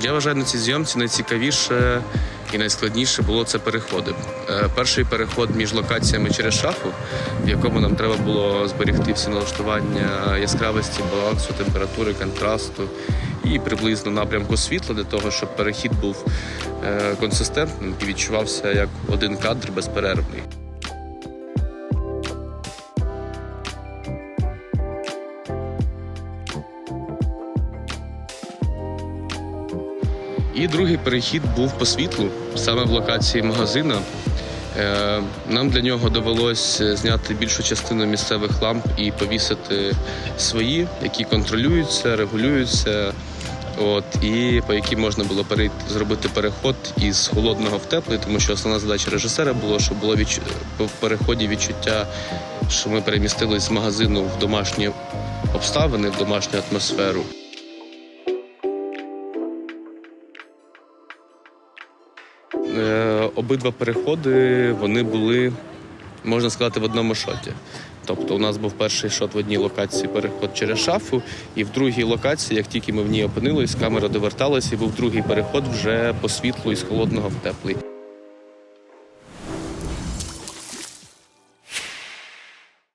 Я вважаю, на цій зйомці найцікавіше і найскладніше було це переходи. Е, Перший переход між локаціями через шафу, в якому нам треба було зберегти всі налаштування яскравості, балансу, температури, контрасту і приблизно напрямку світла для того, щоб перехід був е, консистентним і відчувався як один кадр безперервний. І другий перехід був по світлу, саме в локації магазина. Е, Нам для нього довелось зняти більшу частину місцевих ламп і повісити свої, які контролюються, регулюються. От і по яким можна було перейти зробити переход із холодного в теплий, тому що основна задача режисера було, щоб було відчу... в переході відчуття, що ми перемістились з магазину в домашні обставини, в домашню атмосферу. Обидва переходи вони були, можна сказати, в одному шоті. Тобто, у нас був перший шот в одній локації переход через шафу, і в другій локації, як тільки ми в ній опинились, камера доверталася, і був другий переход вже по світлу із холодного в теплий.